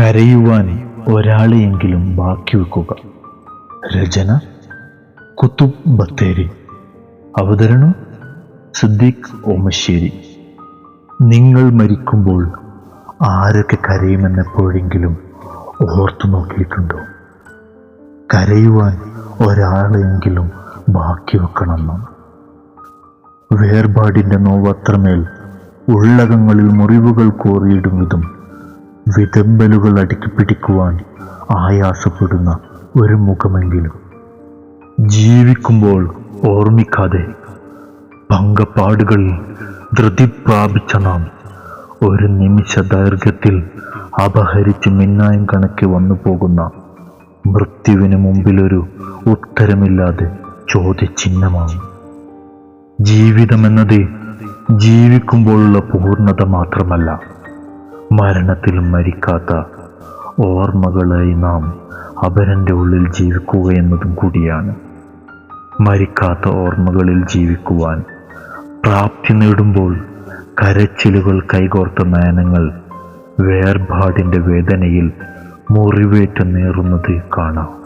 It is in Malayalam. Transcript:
കരയുവാൻ ഒരാളെയെങ്കിലും ബാക്കി വെക്കുക. രചന കുത്തുബ് ബത്തേരി അവതരണം സിദ്ദീഖ് ഓമശ്ശേരി. നിങ്ങൾ മരിക്കുമ്പോൾ ആരൊക്കെ കരയുമെന്നെപ്പോഴെങ്കിലും ഓർത്തു നോക്കിയിട്ടുണ്ടോ? കരയുവാൻ ഒരാളെയെങ്കിലും ബാക്കി വെക്കണമെന്ന്? വേർപാടിന്റെ നോവത്രമേൽ ഉള്ളകങ്ങളിൽ മുറിവുകൾ കോറിയിടും വിധം വിതമ്പലുകൾ അടുക്കി പിടിക്കുവാൻ ആയാസപ്പെടുന്ന ഒരു മുഖമെങ്കിലും ജീവിക്കുമ്പോൾ ഓർമ്മിക്കാതെ പങ്കപ്പാടുകളിൽ ധൃതി പ്രാപിച്ച നാം ഒരു നിമിഷ ദൈർഘ്യത്തിൽ അപഹരിച്ച് മിന്നായം കണക്കെ വന്നു പോകുന്ന മൃത്യുവിന് മുമ്പിലൊരു ഉത്തരമില്ലാതെ ചോദ്യചിഹ്നമാണ്. ജീവിതമെന്നത് ജീവിക്കുമ്പോഴുള്ള പൂർണത മാത്രമല്ല. മരണത്തിലും മരിക്കാത്ത ഓർമ്മകളായി നാം അപരന്റെ ഉള്ളിൽ ജീവിക്കുക എന്നതും കൂടിയാണ്. മരിക്കാത്ത ഓർമ്മകളിൽ ജീവിക്കുവാൻ പ്രാപ്തി നേടുമ്പോൾ കരച്ചിലുകൾ കൈകോർത്ത നയനങ്ങൾ വേർപാടിന്റെ വേദനയിൽ മുറിവേറ്റ് നേറുന്നത് കാണാം.